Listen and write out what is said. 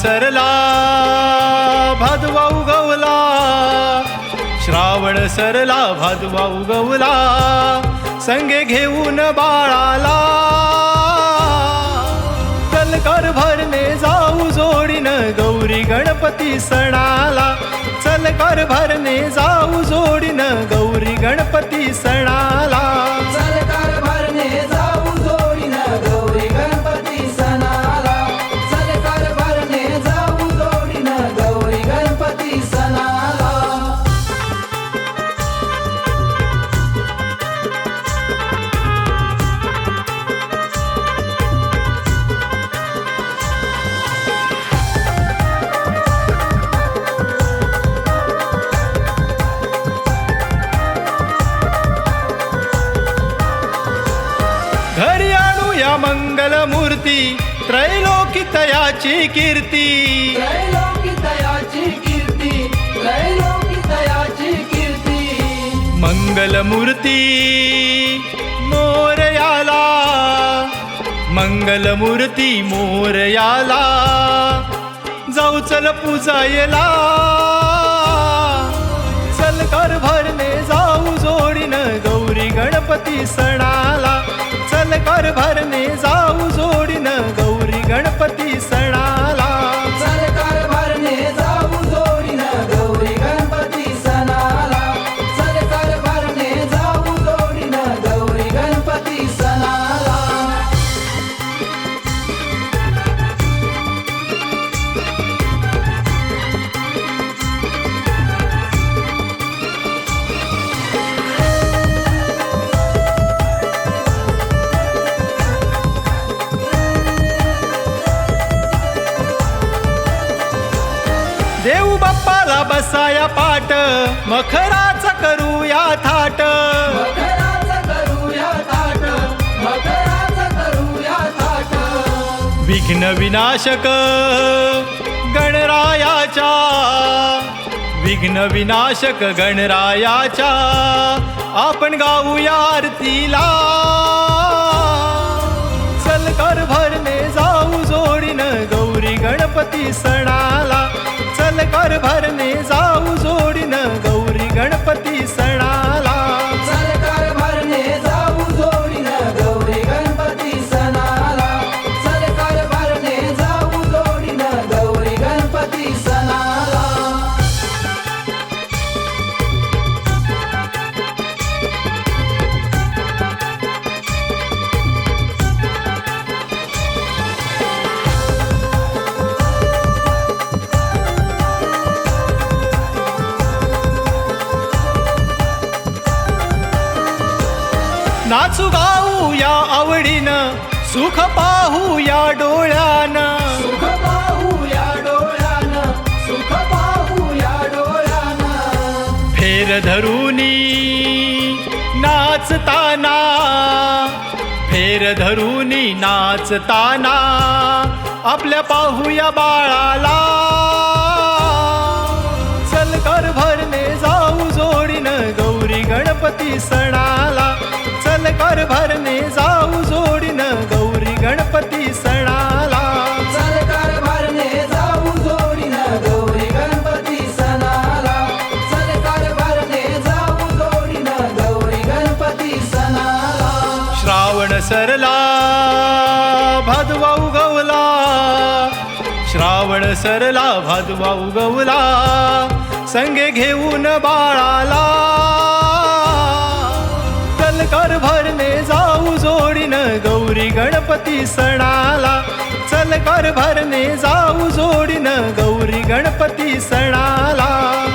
सरला भादवा उगवला. श्रावण सरला भादवा उगवला. संगे घेऊन बाळाला. चलकर भरणे जाऊ जोडीन गौरी गणपती सणाला. चलकर भरणे जाऊ जोडीन गौरी गणपती सणाला. मूर्ती कीर्ती. त्रैलोकितयाची कीर्ती त्रैलोकितयाची कीर्ती. मंगल मूर्ती मोरयाला. मंगल मूर्ती मोरयाला. जाऊ चल पूजायला. चल कर भरणे जाऊ जोडीन गौरी गणपती सणाला. चल कर भरणे जाऊ बाप्पाला बसाया पाट मखराचा करूया थाट. विघ्न विनाशक गणरायाच्या. विघ्न विनाशक गणरायाच्या. आपण गाऊया आरतीला. चल कर भरणे जाऊ जोडीन गौरी गणपती सणाला. भरणे जाऊ जोडीन गौरी गणपती. नाचू गाऊ या आवडीनं सुख पाहू या डोळ्यानं. सुख पाहू या डोळ्यानं सुख पाहू या डोळ्यानं. फेर धरुनी नाचताना फेर धरुनी नाचताना आपल्या पाहूया बाळाला. चल कर भरणे जाऊ जोडीन गौरी गणपती सणाला सरला भादवा उगवला. श्रावण सरला भादवा उगवला. संगे घेऊन बाळाला. चल कर भरणे जाऊ जोडीन गौरी गणपती सणाला. चल कर भरणे जाऊ जोडीन गौरी गणपती सणाला.